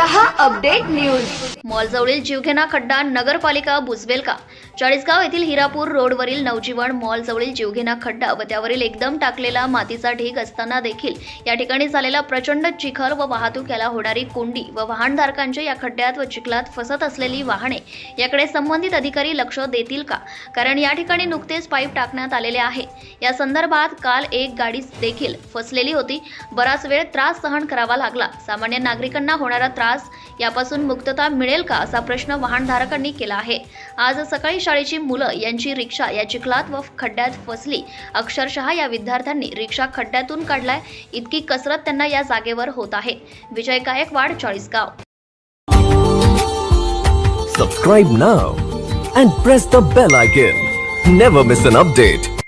रहा update news. मॉलजवळील जीवघेणा खड्डा नगरपालिका बुजवेल का? चाळीसगाव येथील हिरापूर रोडवरील नवजीवन मॉलजवळील जीवघेणा खड्डा व त्यावरील एकदम टाकलेला मातीचा ढीग असताना देखील या ठिकाणी झालेला प्रचंड चिखल व वाहतूक याला होणारी कोंडी व वाहनधारकांचे या खड्ड्यात व चिखलात फसत असलेली वाहने याकडे संबंधित अधिकारी लक्ष देतील का? कारण या ठिकाणी नुकतेच पाईप टाकण्यात आलेले आहे. या संदर्भात काल एक गाडी देखील फसलेली होती. बराच वेळ त्रास सहन करावा लागला. सामान्य नागरिकांना होणारा त्रास यापासून मुक्तता मिळेल का असा प्रश्न वाहनधारकांनी केला आहे. आज सकाळी शाळेची मुलं यांची रिक्षा या चिखलात व खड्ड्यात फसली. अक्षरशः या विद्यार्थ्यांनी रिक्षा खड्ड्यातून काढलाय. इतकी कसरत त्यांना या जागेवर होत आहे. Vijay Gaikwad Chalisgaon. Subscribe now and press the bell icon never miss an update